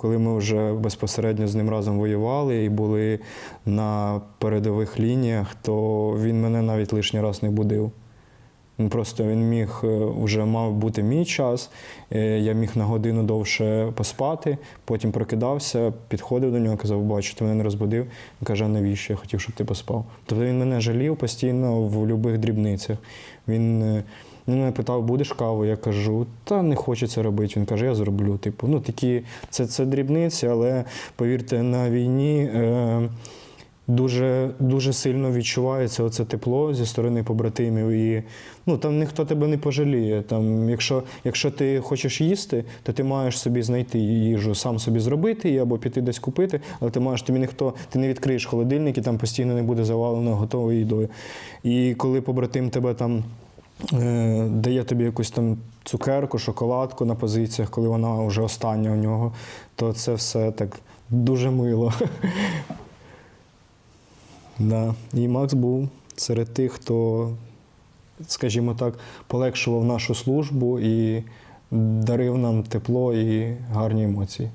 Коли ми вже безпосередньо з ним разом воювали і були на передових лініях, то він мене навіть лишній раз не будив. Він просто він міг е, вже мав бути мій час. е, Я міг на годину довше поспати, потім прокидався, підходив до нього, казав, бачу, ти мене не розбудив. Він каже, навіщо? Я хотів, щоб ти поспав. Тобто він мене жалів постійно в будь-яких дрібницях. Він е, він мене питав, будеш каву? Я кажу, та не це робити. Він каже, я зроблю. Типу, ну такі це, це дрібниці, але повірте, на війні. Е, Дуже, дуже сильно відчувається оце тепло зі сторони побратимів. І ну, там ніхто тебе не пожаліє. Там, якщо, якщо ти хочеш їсти, то ти маєш собі знайти їжу, сам собі зробити її або піти десь купити, але ти маєш тобі ніхто, ти не відкриєш холодильник і там постійно не буде завалено готовою їдою. І коли побратим тебе там дає тобі якусь там цукерку, шоколадку на позиціях, коли вона вже остання у нього, то це все так дуже мило. Да. І Макс був серед тих, хто, скажімо так, полегшував нашу службу і дарив нам тепло і гарні емоції.